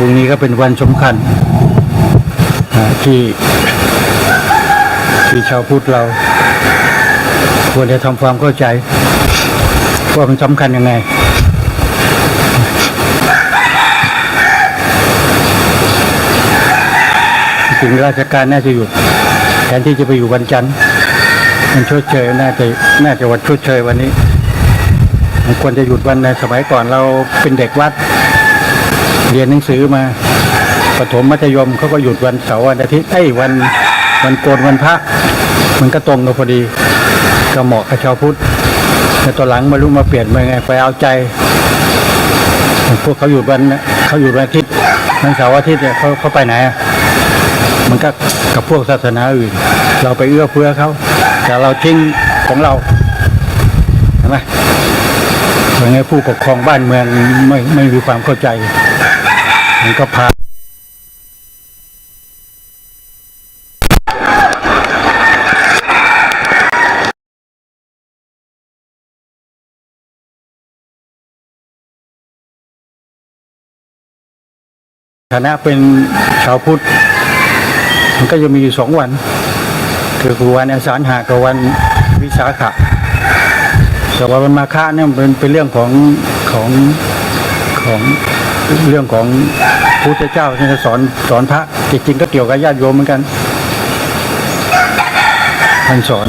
พรุ่งนี้ก็เป็นวันสำคัญที่ที่ชาวพุทธเรา ควรจะทำความเข้าใจว่ามันสำคัญยังไงจริงราชการน่าจะหยุดแทนที่จะไปอยู่วันจันทร์มันชดเชยน่าจะน่าจะวันชดเชยวันนี้มันควรจะหยุดวันในสมัยก่อนเราเป็นเด็กวัด เรียนหนังสือมาประถมมัธยมเขาก็หยุดวันเสาร์วันอาทิตย์ไอ้วันวันโกนวันพระ มันก็ตรงกันพอดีก็เหมาะกับชาวพุทธแต่ตอนหลังมารู้มาเปลี่ยนมาไงไปเอาใจ พวกเขาหยุดวันเขาหยุดวันอาทิตย์วันเสาร์อาทิตย์เนี่ยเขาเขาไปไหนอะมันก็กับพวกศาสนาอื่น เราไปเอื้อเฟื้อเขาแต่เราทิ้งของเราเห็นไหมยังไงผู้ปกครองบ้านเมืองไม่ไม่มีความเข้าใจ มันก็พาฐานะเป็นชาวพุทธ มันก็จะมีอยู่สองวัน คือคือวันอาสาฬหะกับวันวิสาขะแต่ว่าวันมาฆะเนี่ยมันเป็นเป็นเรื่องของของของ เรื่องของพุทธเจ้าที่จะสอนสอนพระจริงๆก็เกี่ยวกับญาติโยมเหมือนกันท่านสอน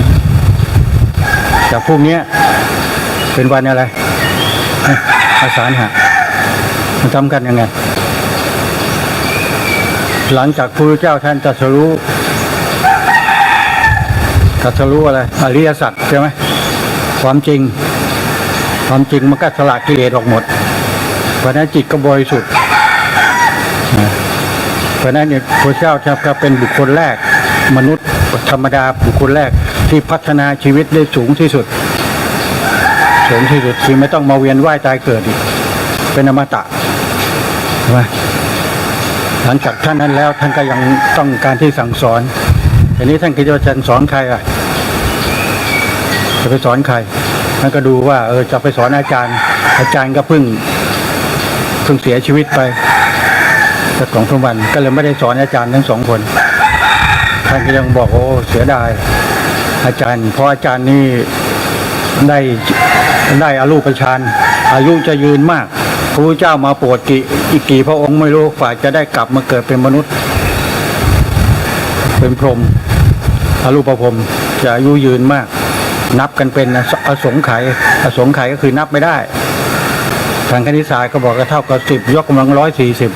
แต่พรุ่งนี้เป็นวันอะไรอาสาฬหะมันทำกันยังไง หลังจากพระเจ้าท่านตรัสรู้ตรัสรู้อะไรอริยสัจใช่ไหมความจริง ความจริงมันก็สละกิเลสออกหมด เพราะนั้นจิตก็บริสุทธิ์เพราะนั้นเนี่ยพระเจ้าจะเป็นบุคคลแรก มนุษย์ธรรมดาบุคคลแรกที่พัฒนาชีวิตได้สูงที่สุด สูงที่สุดคือไม่ต้องมาเวียนว่ายตายเกิดอีก เป็นอมตะใช่ไหมหลังจากท่านนั้นแล้วท่านก็ยังต้องการที่สั่งสอนทีนี้ท่านคิดว่าจะสอนใครอะจะไปสอนใครท่านก็ดูว่าเออจะไปสอนอาจารย์ อาจารย์ก็เพิ่ง พิ่งเสียชีวิตไปสักสองสามวันก็เลยไม่ได้สอนอาจารย์ทั้งสองคนท่านก็ยังบอกโอ้เสียดายอาจารย์ เพราะอาจารย์นี่ได้ได้อารูปฌานอายุจะยืนมากพระพุทธเจ้ามาโปรดกี่อีกกี่พระองค์ไม่รู้ฝ่าจะได้กลับมาเกิดเป็นมนุษย์ เป็นพรหมอารูปพรหมจะอายุยืนมาก นับกันเป็นอสอสงไขยอสงไขยก็คือนับไม่ได้ ทางคณิตศาสตร์ก็บอกว่าเท่ากับสิบยกกำลังร้อยสี่สิบ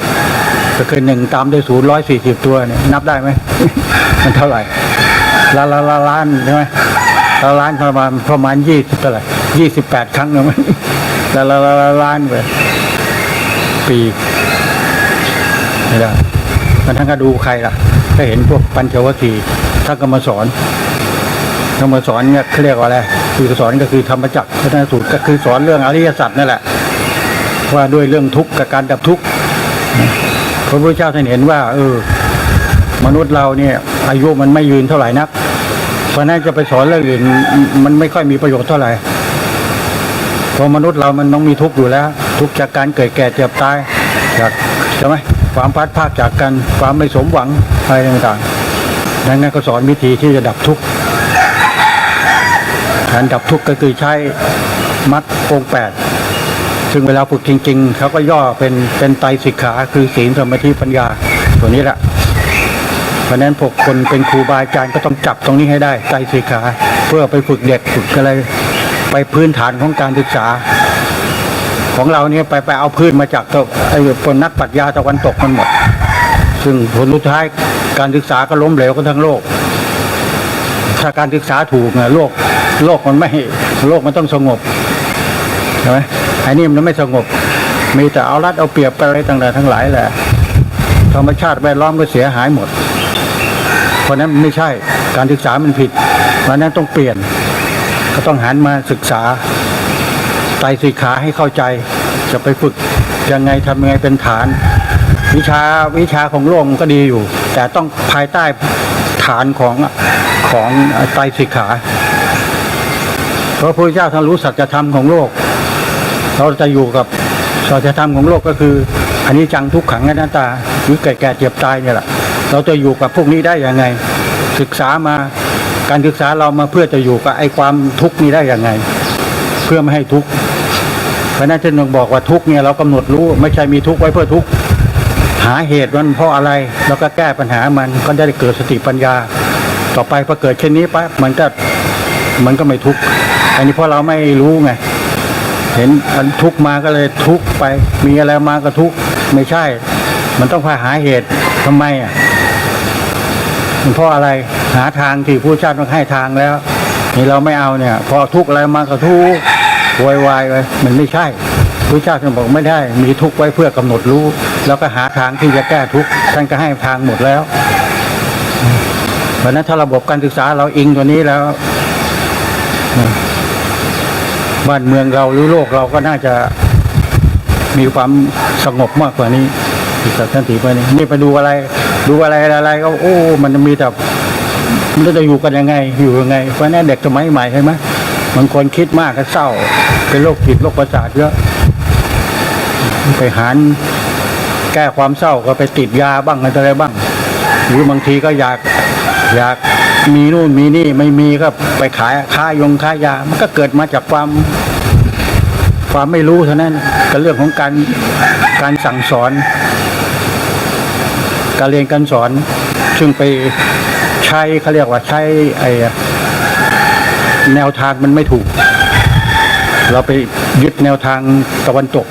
ก็คือหนึ่งตามด้วยศูนย์ร้อยสี่สิบตัวเนี่ยนับได้ไหม มันเท่าไหร่ล้านล้านล้านใช่ไหมล้านล้านประมาณประมาณยี่สิบเท่าไหร่ยี่สิบแปดครั้งเลยมั้ยล้านล้านล้านล้านล้านไปปีไม่ได้มันท่านก็ดูใครล่ะถ้าเห็นพวกปัญจวัคคีย์ท่านก็มาสอนท่านมาสอนเนี่ยเขาเรียกว่าอะไรคือสอนก็คือธรรมจักรพัฒนสูตรก็คือสอนเรื่องอริยสัจนั่นแหละ ว่าด้วยเรื่องทุกข์กับการดับทุกข์พระพุทธเจ้าท่านเห็นว่า เออ มนุษย์เราเนี่ย อายุมันไม่ยืนเท่าไหร่นักเพราะนั้นจะไปสอนเรื่องอื่นมันไม่ค่อยมีประโยชน์เท่าไหร่เพราะมนุษย์เรามันต้องมีทุกข์อยู่แล้ว ทุกข์จากการเกิดแก่เจ็บตายจากใช่ไหมความพัดภาคจากกันความไม่สมหวังอะไรต่างๆดังนั้นก็สอนวิธีที่จะดับทุกข์การดับทุกข์ก็คือใช้มัดองแปด ซึ่งเวลาฝึกจริง ๆเขาก็ย่อเป็นเป็นไตสิกขา คือศีลสมาธิปัญญาตัวนี้แหละเพราะนั้นพวกคนเป็นครูบาอาจารย์ก็ต้องจับตรงนี้ให้ได้ไตสิกขา เพื่อไปฝึกเด็กฝึกอะไรไปพื้นฐานของการศึกษา ของเราเนี่ยไปไปเอาพื้นมาจากตไอ้คนนักปรัชญาตะวันตกมันหมด ซึ่งผลสุดท้ายการศึกษาก็ล้มเหลวกันทั้งโลกถ้าการศึกษาถูกเนี่ยโลกโลกมันไม่โลกมันต้องสงบใช่ไหม อ้นี่มันไม่สงบ มีแต่เอารัดเอาเปรียบกันอะไรต่างๆทั้งหลายแหละ ธรรมชาติแวดล้อมก็เสียหายหมด เพราะนั้นไม่ใช่การศึกษามันผิด เพราะนั้นต้องเปลี่ยน ก็ต้องหันมาศึกษาไตรสิกขาให้เข้าใจ จะไปฝึกยังไงทำยังไงเป็นฐาน วิชาวิชาของโลกก็ดีอยู่ แต่ต้องภายใต้ฐานของของไตรสิกขาเพราะพระพุทธเจ้าท่านรู้สัจธรรมของโลก เราจะอยู่กับสัจธรรมของโลกก็คืออันนี้จังทุกขังอนัตตาหรือแก่แก่เจ็บตายเนี่ยแหละเราจะอยู่กับพวกนี้ได้ยังไง ศึกษามาการศึกษาเรามาเพื่อจะอยู่กับไอ้ความทุกข์นี้ได้ยังไง เพื่อไม่ให้ทุกข์เพราะนั้นท่านงบอกว่าทุกข์เนี่ยเรากำหนดรู้ไม่ใช่มีทุกข์ไว้เพื่อทุกข์หาเหตุมันเพราะอะไรแล้วก็แก้ปัญหามันก็ได้เกิดสติปัญญา ต่อไปพอเกิดเช่นนี้ปั๊บมันก็มันก็ไม่ทุกข์อันนี้เพราะเราไม่รู้ไง เห็นมันทุกมาก็เลยทุกไป มีอะไรมาก็ทุกไม่ใช่ มันต้องพาหาเหตุทำไมอะมันเพราะอะไรหาทางที่ผู้ชาติต้องให้ทางแล้ว นี่เราไม่เอาเนี่ย พอทุกอะไรมาก็ทุกข์โวยวายไปมันไม่ใช่ผู้ชาติท่านบอกไม่ได้ มีทุกไว้เพื่อกำหนดรู้ แล้วก็หาทางที่จะแก้ทุกท่านก็ให้ทางหมดแล้วเพราะนั้นถ้าระบบการศึกษาเราอิงตัวนี้แล้ว บ้านเมืองเราหรือโลกเราก็น่าจะมีความสงบมากกว่านี้ที่สันติไปนี่นี่ไปดูอะไร ดูอะไรอะไรก็โอ้ มันจะมีแต่มันจะอยู่กันยังไง อยู่ยังไง เพราะฉะนั้นเด็กสมัยใหม่ใช่ไหมบางคนคิดมากก็เศร้า เป็นโรคจิตโรคประสาทเยอะไปหารแก้ความเศร้าก็ไปติดยาบ้างอะไรบ้าง หรือบางทีก็อยาก อยากมีนู่นมีนี่ไม่มีก็ไปขายค้ายงค้ายา มันก็เกิดมาจากความ ความไม่รู้เท่านั้นก็เรื่องของการการสั่งสอน การเรียนการสอน ซึ่งไปใช้เขาเรียกว่าใช้ไอ้แนวทางมันไม่ถูก เราไปยึดแนวทางตะวันตก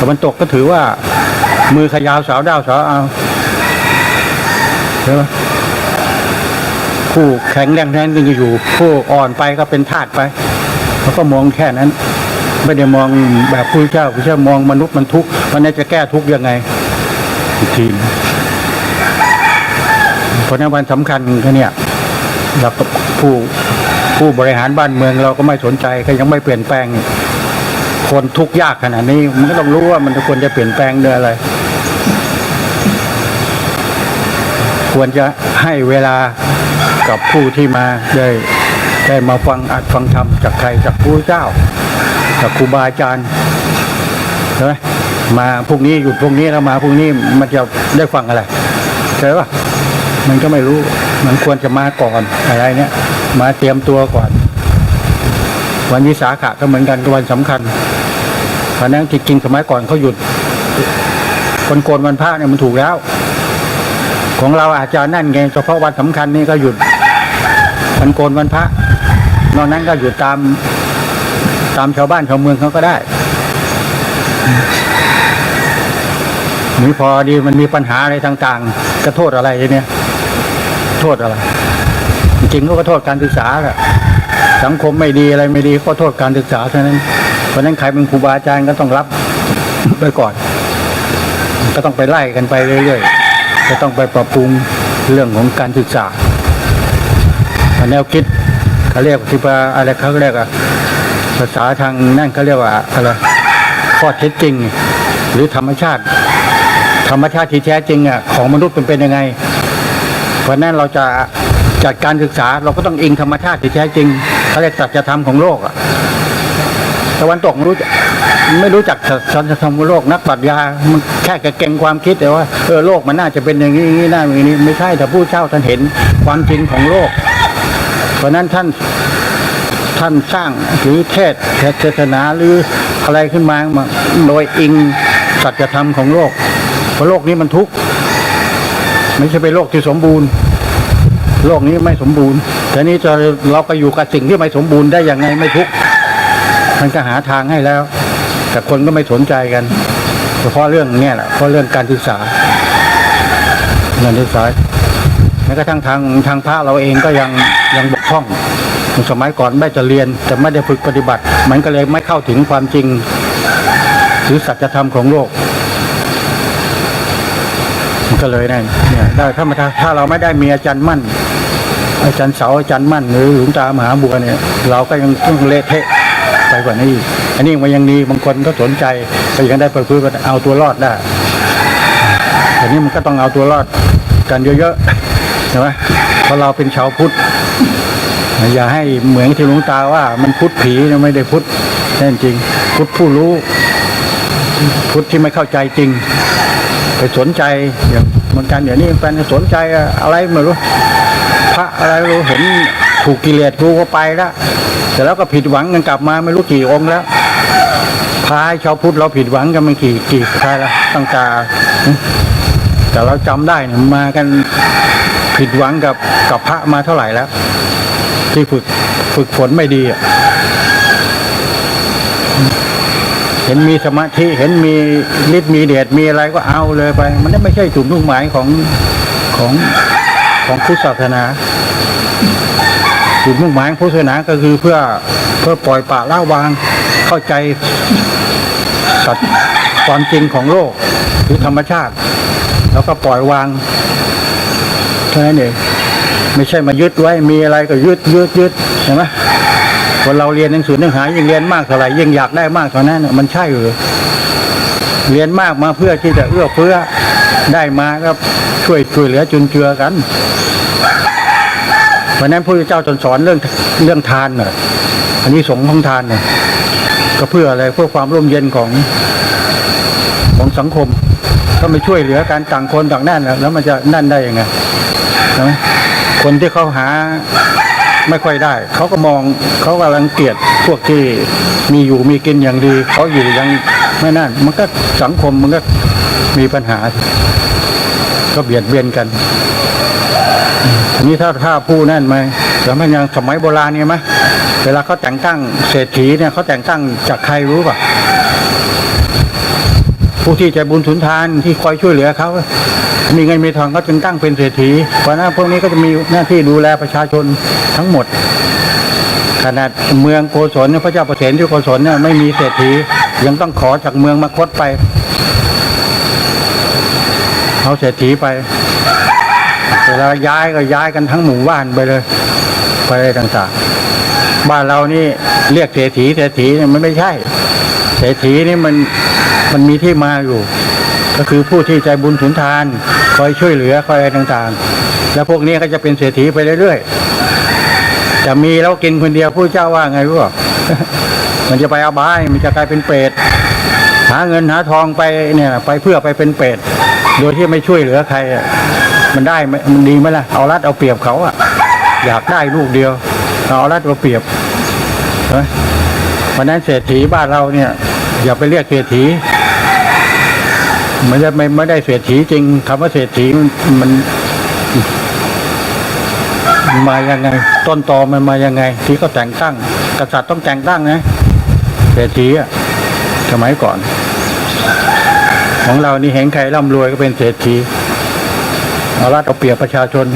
ตะวันตกก็ถือว่า มือขยาวสาวดาวสาวเอาใช่ไหม ผู้แข็งแรงนั้นก็อยู่ ผู้อ่อนไปก็เป็นทาสไปเขาก็มองแค่นั้น ไม่ได้มองแบบผู้เจ้าผู้เจ้ามองมนุษย์มันทุกข์มันจะแก้ทุกข์ยังไงทีหนึ่งเพราะนั้นวันสำคัญแค่เนี้ยเราก็ผู้ผู้บริหารบ้านเมืองเราก็ไม่สนใจก็ยังไม่เปลี่ยนแปลง คนทุกข์ยากขนาดนี้มันก็ต้องรู้ว่ามันควรจะเปลี่ยนแปลงเด้วยอะไร ควรจะให้เวลา กับผู้ที่มาได้ได้มาฟังอัดฟังธรรมจากใครจากผู้เจ้า จากครูบาอาจารย์ใช่ไหมมาพรุ่งนี้หยุดพรุ่งนี้แล้วมาพรุ่งนี้มันจะได้ฟังอะไรใช่ปะมันก็ไม่รู้มันควรจะมาก่อนอะไรเนี่ยมาเตรียมตัวก่อน วันวิสาขะก็เหมือนกันก็วันสำคัญเพราะนั้นจริงๆสมัยก่อนเขาหยุดคนโกนวันพระเนี่ยมันถูกแล้ว ของเราอาจจะนั่นไงเฉพาะวันสำคัญนี่ก็หยุด วันโกนวันพระ นอกนั้นก็หยุดตามตามชาวบ้านชาวเมืองเขาก็ได้นี่พอดีมันมีปัญหาอะไรต่างๆก็โทษอะไรเนี่ย โทษอะไร จริงก็โทษการศึกษาแหละสังคมไม่ดีอะไรไม่ดีก็โทษการศึกษาเท่านั้น เพราะฉะนั้นใครเป็นครูบาอาจารย์ก็ต้องรับไปก่อน ก็ต้องไปไล่กันไปเรื่อยๆก็ต้องไปปรับปรุงเรื่องของการศึกษา แนวคิดเขาเรียกที่ว่าอะไรเขาเรียกอะภาษาทางนั่นเขาเรียกว่าอะไรข้อเท็จจริง หรือธรรมชาติ ธรรมชาติที่แท้จริงอะของมนุษย์เป็นเป็นยังไง เพราะนั้นเราจะจัดการศึกษาเราก็ต้องอิงธรรมชาติที่แท้จริงเขาเรียกสัจธรรมของโลกอะตะวันตกไม่รู้ไม่รู้จักสัจธรรมของโลกนักปรัชญามันแค่เก่งความคิดแต่ว่าเออโลกมันน่าจะเป็นอย่างนี้อย่างนี้น่าอย่างนี้ ไม่ใช่แต่ผู้เช่าท่านเห็นความจริงของโลก เพราะนั้นท่านท่านสร้างหรือเทศเทศนาหรืออะไรขึ้นมาโดยอิงสัจธรรมของโลกเพราะโลกนี้มันทุกข์ไม่ใช่เป็นโลกที่สมบูรณ์ โลกนี้ไม่สมบูรณ์แต่นี้จะเราก็อยู่กับสิ่งที่ไม่สมบูรณ์ได้ย่างไงไม่ทุกข์มันก็หาทางให้แล้ว แต่คนก็ไม่สนใจกันเฉพาะเรื่องเนี้ยแหละเพราะเรื่องการศึกษาการศึกษาแม้กระทั่งทางทางพระเราเองก็ยังยังบก พร่อง สมัยก่อนได้จะเรียนแต่ไม่ได้ฝึกปฏิบัติ มันก็เลยไม่เข้าถึงความจริง หรือสัจธรรมของโลกมันก็เลยนั่นเนี่ยได้ถ้ามาถ้าเราไม่ได้มีอาจารย์มั่น อาจารย์เสาอาจารย์มั่นหรือหลวงตามหาบัวเนี่ย เราก็ยังต้องเละเทะไปกว่านี้ อันนี้มันยังดีบางคนก็สนใจก็ยังได้ไปคุยกันเอาตัวรอดได้แต่นี้มันก็ต้องเอาตัวรอดกันเยอะๆใช่ไหมเพราะเราเป็นชาวพุทธ อย่าให้เหมือนที่หลวงตาว่า มันพุทธผีนะไม่ได้พุทธแน่จริง พุทธผู้รู้ พุทธที่ไม่เข้าใจจริง ไปสนใจอย่างเหมือนกันเดี๋ยวนี้แฟนสนใจอะไรไม่รู้ พระอะไรไม่รู้เห็นถูกกิเลสกูก็ไปแล้วแต่แล้วก็ผิดหวังกันกลับมาไม่รู้กี่องค์แล้วพายชาวพุทธเราผิดหวังกันมันกี่กี่ครละตั้งแต่แต่เราจำได้เนี่ยมากันผิดหวังกับกับพระมาเท่าไหร่แล้ว ที่ฝึกฝึกฝนไม่ดีเห็นมีสมาธิเห็นมีฤทธิ์มีเดชมีอะไรก็เอาเลยไป มันไม่ใช่จุดมุ่งหมายของของของพุทธศาสนา จุดมุ่งหมายของพุทธศาสนาก็คือเพื่อเพื่อปล่อยปละละวาง เข้าใจสัจความจริงของโลกหรือธรรมชาติ แล้วก็ปล่อยวางเท่านั้นเอง ไม่ใช่มายึดไว้มีอะไรก็ยึดยึดยึดเห็นไหมคนเราเรียนหนังสือหนังหายิ่งเรียนมากเท่าไหร่ยิ่งอยากได้มากเท่านั้นมันใช่หรือเรียนมากมาเพื่อที่จะเอื้อเฟื้อได้มาก็ช่วยช่วยเหลือจุนเจือกันเพราะนั้นพระเจ้าตรัสสอนเรื่องเรื่องทานน่ะอันนี้สงส์ของทานเนี่ยก็เพื่ออะไรเพื่อความร่มเย็นของของสังคม ก็ไม่ช่วยเหลือการต่างคนต่างนั่นแล้วมันจะนั่นได้ยังไงใช่ไหม คนที่เขาหาไม่ค่อยได้ เขาก็มองเขากำลังเกลียดพวกที่มีอยู่มีกินอย่างดี เขาอยู่ยังไม่นั่นมันก็สังคมมันก็มีปัญหา ก็เบียดเบียนกันทีนี้ถ้าถ้าผู้นั่นไหมแล้วมันยังสมัยโบราณเนี่ยไหมเวลาเขาแต่งตั้งเศรษฐีเนี่ยเขาแต่งตั้งจากใครรู้ป่ะ ผู้ที่ใจบุญสุนทานที่คอยช่วยเหลือเขา มีเงินมีทองเขาจึงตั้งเป็นเศรษฐีเพราะนั้นพวกนี้ก็จะมีหน้าที่ดูแลประชาชนทั้งหมด ขนาดเมืองโกศลพระเจ้าประเสนที่โกศลเนี่ยไม่มีเศรษฐี ยังต้องขอจากเมืองมาคดไปเอาเศรษฐีไปเวลาย้ายก็ย้ายกันทั้งหมู่บ้านไปเลยไปอะไรต่างๆ บ้านเรานี่เรียกเศรษฐีเศรษฐีเนี่ยมันไม่ใช่ เศรษฐีนี่มันมันมีที่มาอยู่ ก็คือผู้ที่ใจบุญสุนทาน คอยช่วยเหลือคอยอะไรต่างๆ แล้วพวกนี้ก็จะเป็นเศรษฐีไปเรื่อยๆจะมีแล้วกินคนเดียวผู้เจ้าว่าไงรู้ป่ะมันจะไปเอาบายมันจะกลายเป็นเปรตหาเงินหาทองไปเนี่ยไปเพื่อไปเป็นเปรตโดยที่ไม่ช่วยเหลือใครมันได้มันดีไหมล่ะเอารัดเอาเปรียบเขาอะอยากได้ลูกเดียวเอารัดเอาเปรียบเห็นไหมเพ ราะนั้นเศรษฐีบ้านเราเนี่ย อย่าไปเรียกเศรษฐีมันจะไม่ไม่ได้เศรษฐีจริงคำว่าเศรษฐีมันมายังไง ต้นตอมันมายังไง ที่เขาแต่งตั้ง กษัตริย์ต้องแต่งตั้งนะเศรษฐีอะสมัยก่อน ของเรานี่เห็นใครร่ำรวยก็เป็นเศรษฐีเอารัดเอาเปรียบประชาชน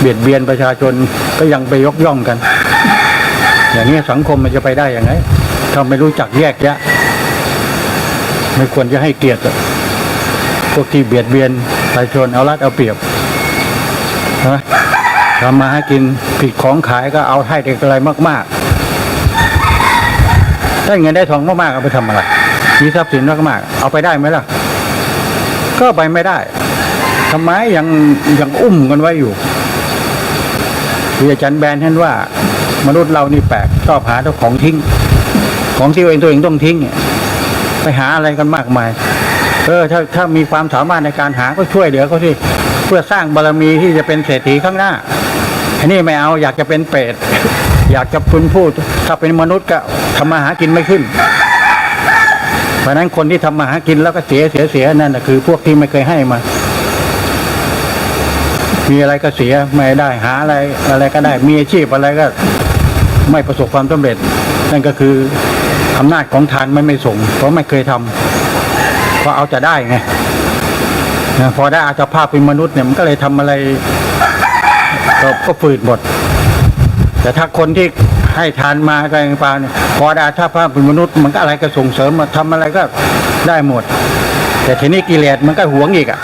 เบียดเบียนประชาชนก็ยังไปยกย่องกัน อย่างนี้สังคมมันจะไปได้อย่างไง ถ้าไม่รู้จักแยกแยะ ไม่ควรจะให้เกียรติอะพวกที่เบียดเบียนประชาชนเอารัดเอาเปรียบนะทำมาใหากินผิดของขายก็เอาให้เด็กอะไรมาก ๆ ได้เงินได้ทองมาก ๆ เอาไปทำอะไรมีทรัพย์สินมาก ๆ เอาไปได้ไหมล่ะ ก็ไปไม่ได้ทำไมยังยังอุ้มกันไว้อยู่ที่อาจารย์แบนท่านว่า มนุษย์เรานี่แปลกชอบหาเจ้าของทิ้ง ของที่ตัวเองตัวเองต้องทิ้งเนี่ยไปหาอะไรกันมากมาย เออถ้าถ้ามีความสามารถในการหาก็ช่วยเหลือเขาสิเพื่อสร้างบารมีที่จะเป็นเศรษฐีข้างหน้าอันนี้ไม่เอาอยากจะเป็นเปรตอยากจะพุนพูด ถ้าเป็นมนุษย์ก็ทำมาหากินไม่ขึ้น เพราะนั้นคนที่ทำมาหากินแล้วก็เสียเสียเสียนั่นนะคือ พวกที่ไม่เคยให้มา มีอะไรก็เสียไม่ได้หาอะไรอะไรก็ได้ มีอาชีพอะไรก็ ไม่ประสบความสำเร็จ นั่นก็คือ อำนาจของทานไม่ไม่ส่ง เพราะไม่เคยทำเพราะเอาจะได้ไงพอได้อาจจะภาพเป็นมนุษย์เนี่ยมันก็เลยทำอะไรก็ฝืดหมด แต่ถ้าคนที่ให้ทานมาอะไรต่าเนี่ยพอได้ถ้าภาพเป็นมนุษย์มันก็อะไรก็ส่งเสริมมาทำอะไรก็ได้หมด แต่ทีนี้กิเลสมันก็หวงอีกอะ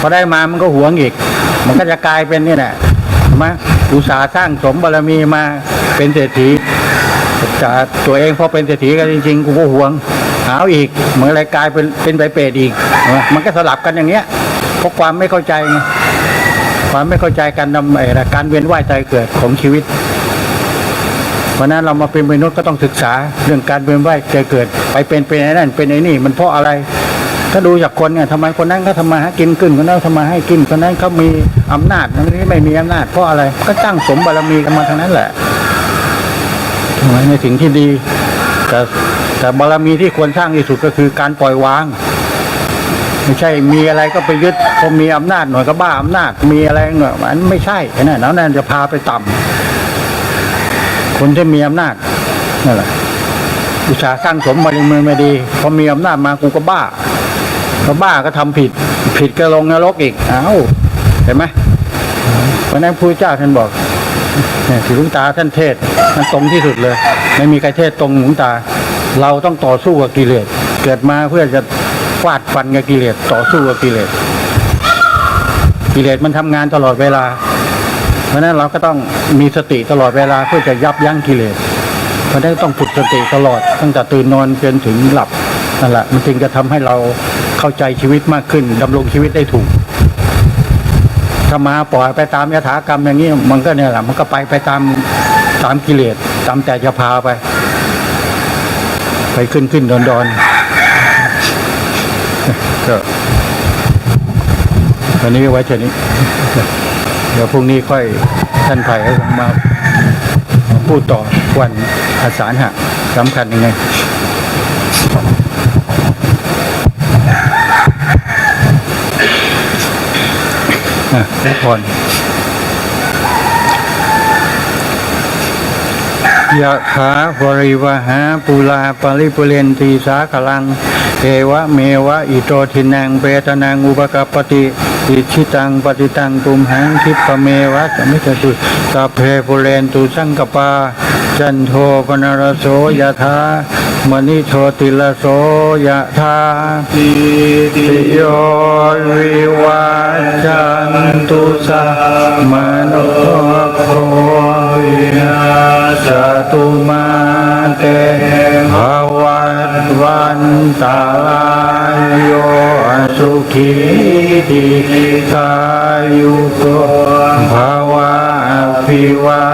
พอได้มามันก็หวงอีก มันก็จะกลายเป็นนี่แหละใช่ไหมอุตสาห์สร้างสมบารมีมาเป็นเศรษฐี แต่ตัวเองพอเป็นเศรษฐีกันจริงๆกูก็หวงหาวอีก เหมือนอะไรกลายเป็นเป็นใบเปรตอีก มันก็สลับกันอย่างเงี้ยเพราะความไม่เข้าใจไงความไม่เข้าใจการนำไอ้การเวียนว่ายตายเกิดของชีวิต เพราะนั้นเรามาเป็นมนุษย์ก็ต้องศึกษาเรื่องการเป็นไหวเกิดเกิด ไปเป็นเป็นไอ้นั่นเป็นไอ้นี่ มันเพราะอะไร ถ้าดูจากคนเนี่ยทำไมคนนั้นก็ทำมาหากินขึ้นคนนั้นทำมาให้กินคนนั้นเขามีอำนาจคนนี้ไม่มีอำนาจเพราะอะไรก็ตั้งสมบารมีกันมาทั้งนั้นแหละ ในสิ่งที่ดี แต่แต่บารมีที่ควรสร้างที่สุดก็คือการปล่อยวาง ไม่ใช่มีอะไรก็ไปยึดพอมีอำนาจหน่อยก็บ้าอำนาจ มีอะไรหน่อยมันไม่ใช่ไอ้นั่นแล้วนั่นจะพาไปต่ำคนที่มีอำนาจนั่นแหละอุตสาห์สร้างสมบารมีไม่ดีพอมีอำนาจมากูก็บ้าก็บ้าก็ทำผิด ผิดก็ลงนรกอีกอ้าวเห็นไหมวันนั้นพระเจ้าท่านบอก เนี่ยที่หลุงตาท่านเทศมันตรงที่สุดเลย ไม่มีใครเทศตรงหลุงตา เราต้องต่อสู้กับกิเลสเกิดมาเพื่อจะฟาดฟันกับกิเลสต่อสู้กับกิเลสกิเลสมันทำงานตลอดเวลา เพราะฉะนั้นเราก็ต้องมีสติตลอดเวลาเพื่อจะยับยั้งกิเลสเพราะฉะนั้นต้องฝึกสติตลอดตั้งแต่ตื่นนอนจนถึงหลับนั่นแหละมันจึงจะทำให้เราเข้าใจชีวิตมากขึ้นดำรงชีวิตได้ถูก ถ้ามาปล่อยไปตามยถากรรมอย่างนี้มันก็เนี่ยแหละมันก็ไปไปตามตามกิเลสตามแต่จะพาไป ไปขึ้นขึ้นดอนดอนก็ตอนนี้ไว้เท่านี้ เดี๋ยวพรุ่งนี้ค่อยท่านไผ่ก็คงมามาพูดต่อวันอาสาฬหะสำคัญยังไง ทุกคนยะถาวริวหาปุลาปริปุเรนตีสาขลัง เอวะเมวะอิโตทินังเปตนังอุปกปติอิชิตังปฏิตังตุมหังคิปะเมวะสมิจตุสัพเพปุเรนตุสังกปา จันโทปนรโสยะถามณิโชติลโสยะถาติติโยวิวัจจันตุสัมมโนโควินาสตุมาเตภวัตวันตาลายโยสุขีติกายุโกภาวะ พิวา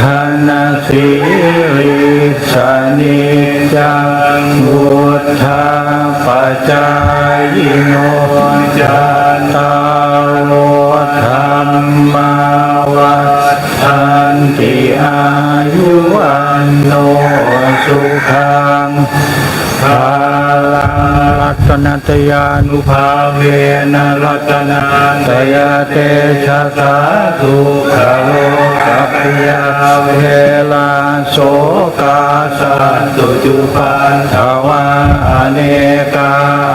ทนาสิริสนิจังบุทธาปัจจายโนจันตารโลธรรมาวัฏันติอายุวันโนสุขังภาลังรัตนต ยานุภาเวนะรัตนาตยาเตชะสาธุขโลกัปยาเวลาโสกาสันตุจุปันทวาอเนกา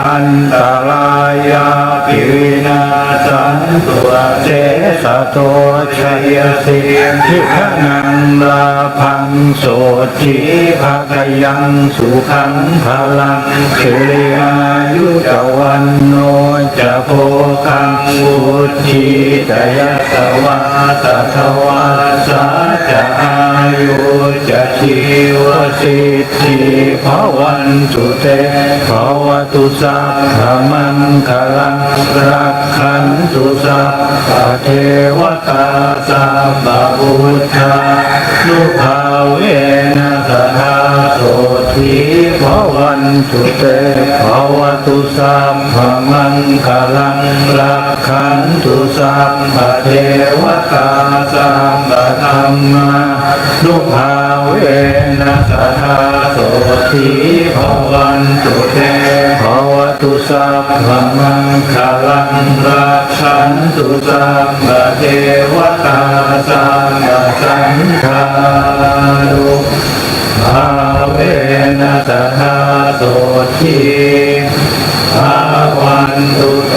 อันตรายาปิวินาสันตุเจสโตชัยสิทิขนังลาพังโสทิภะกยังสุขังพลังสิริอายุจวันโนจะโพคังวุธิตยสวาสทวาสาจะอายุจะชีวสิทธิภวันตุเตภวตุสัพพมังคลังรักขันตุสัพพะเทวตาสัพพะพุทธานุภาเวนะ สทาโสทีภวันตุเตภวตุสัพพมังคลังรักขันตุสัพพเทวตาสัพพธรรมานุภาเวนะสทาโสทีภวันตุเตภวตุสัพพมังคลังรักขันตุสัพพเทวตาสัพพะสังฆานุ อาเวนัสธาโสทีอาวันตุเต